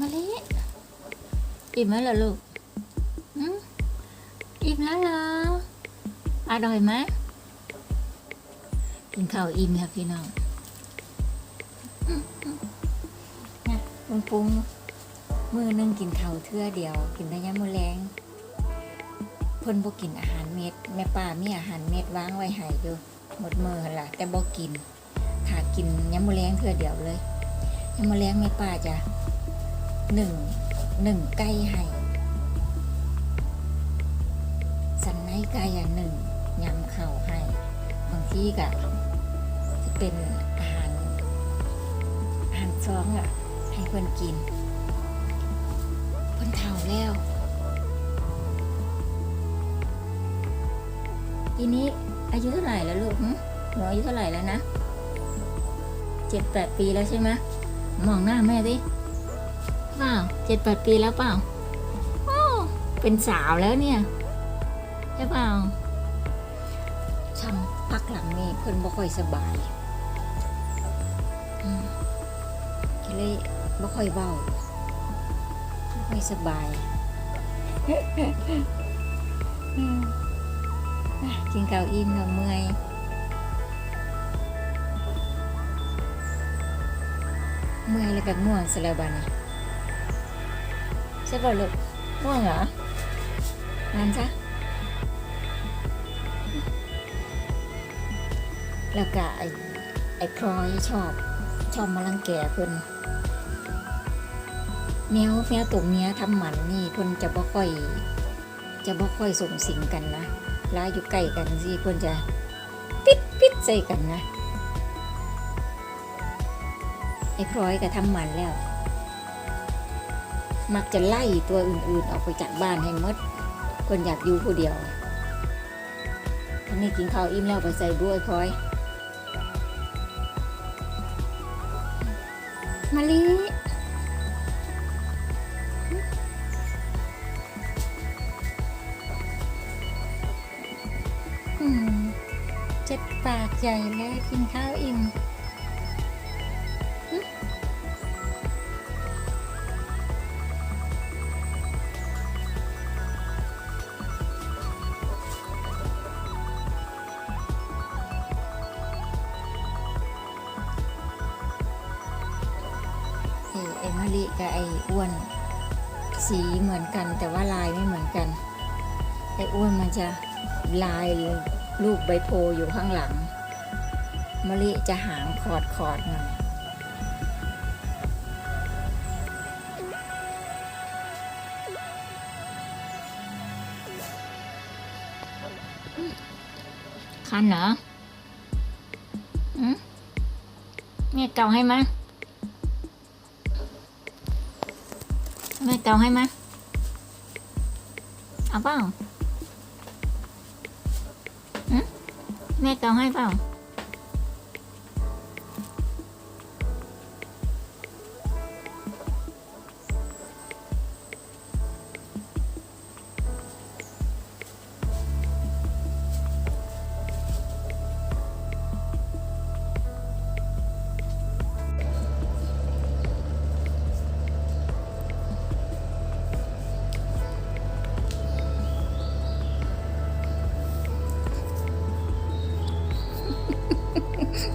มาลิอิ่มไหมล่ะลูกอิ่มแล้วเหรออร่อยไหมกินข้าวอิ่มครับพี่น้องนี่ยปุ้งปุ้งมือหนึงกินข้าวเทื่อเดียว กินได้ยังมือแรงเพิ่นบ่กินอาหารเม็ด แม่ป้ามีอาหารเม็ดวางไว้ให้อยู่หมดมือล่ะ แต่บ่กินถ้ากินยามมือแรงเทื่อเดียวเลยยามมือแรงแม่ป้าจะ หนึ่งหนึ่งไก่ให้สันในไก่อะหนึ่งยำข้าให้บางทีก็จะเป็นอาหารอาหารซ้องอะให้เพื่อนกินเพื่อนเฒ่าแล้วทีนี้อายุเท่าไหร่แล้วลูกหึหนูอายุเท่าไหร่แล้วนะเจ็ดแปดปีแล้วใช่ไหมมองหน้าแม่ดิ เปล่าเจ็ดแปดปีแล้วเปล่าโอ้เป็นสาวแล้วเนี่ยใช่เปล่าช่ำพักหลังนี่เพิ่นบ่ค่อยสบายก็เลยบ่ค่อยเบาบ่ค่อยสบายกินข้าวอิ่มแล้วเมื่อยเมื่อยแล้วก็ง่วงสแล้วบันี้ ใช่ป่ะลูกง่วงเหรอนั่นซะแล้วก็ไอ้ไอ้พลอยชอบ ชอบมาลังแกเพิ่นแมวแมวตัวเนี้ยทำหมันนี่เพิ่นจะบ่ค่อย จะบ่ค่อยส่งสิงกันนะลาอยู่ใกล้กันสิเพิ่นจะปิดปิดใส่กันนะไอ้พลอยก็ทำหมันแล้ว มักจะไล่ตัวอื่นๆ ออกไปจากบ้านให้หมดคนอยากอยู่ผู้เดียวอันนี้กินข้าวอิ่มแล้วไปใส่ด้วยพอย มาลิอืมเจ็ดปากใหญ่เลยกินข้าวอิ่ม ไอ้มะลิกับไอ้อ้วน สีเหมือนกัน แต่ว่าลายไม่เหมือนกัน ไอ้อ้วนมันจะลายรูปใบโพอยู่ข้างหลังมะลิจะหางขอดขอดหน่อยคันเหรออืมแม่เกาให้ไหมย ม่เกาให้ไหมเอาเปล่าแม่เกาให้เปล่า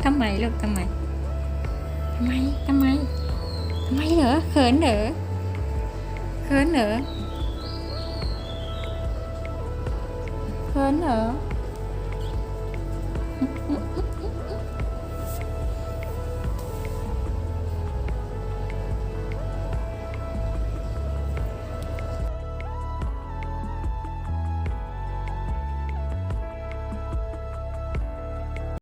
ทำไมลูกทำไมทำไมทำไมทำไมเหรอเขินเหรอเขินเหรอเขินเหรอ